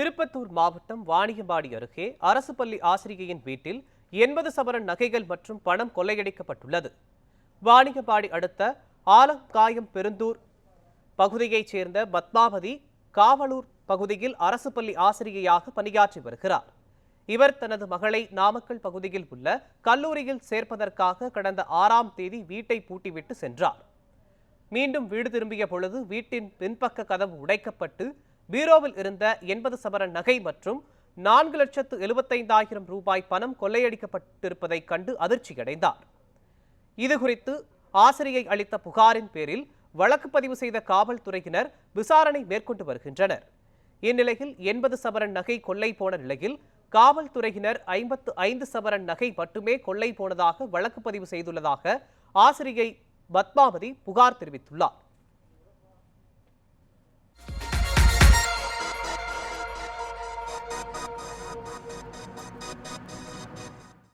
திருப்பத்தூர் மாவட்டம் வாணியம்பாடி அருகே அரசு பள்ளி ஆசிரியையின் வீட்டில் எண்பது சவரன் நகைகள் மற்றும் பணம் கொள்ளையடிக்கப்பட்டுள்ளது. வாணியம்பாடி அடுத்த ஆலங்காயம் பெருந்தூர் பகுதியைச் சேர்ந்த பத்மாவதி காவலூர் பகுதியில் அரசு பள்ளி ஆசிரியையாக பணியாற்றி வருகிறார். இவர் தனது மகளை நாமக்கல் பகுதியில் உள்ள கல்லூரியில் சேர்ப்பதற்காக கடந்த ஆறாம் தேதி வீட்டை பூட்டிவிட்டு சென்றார். மீண்டும் வீடு திரும்பிய பொழுது வீட்டின் பின்பக்க கதவு உடைக்கப்பட்டு பீரோவில் இருந்த எண்பது சவரன் நகை மற்றும் நான்கு லட்சத்து எழுபத்தைந்தாயிரம் ரூபாய் பணம் கொள்ளையடிக்கப்பட்டிருப்பதைக் கண்டு அதிர்ச்சியடைந்தார். இதுகுறித்து ஆசிரியை அளித்த புகாரின் பேரில் வழக்கு பதிவு செய்த காவல்துறையினர் விசாரணை மேற்கொண்டு வருகின்றனர். இந்நிலையில் எண்பது சவரன் நகை கொள்ளை போன நிலையில் காவல்துறையினர் ஐம்பத்து ஐந்து சவரன் நகை மட்டுமே கொள்ளை போனதாக வழக்கு பதிவு செய்துள்ளதாக ஆசிரியை பத்மாவதி புகார் தெரிவித்துள்ளார்.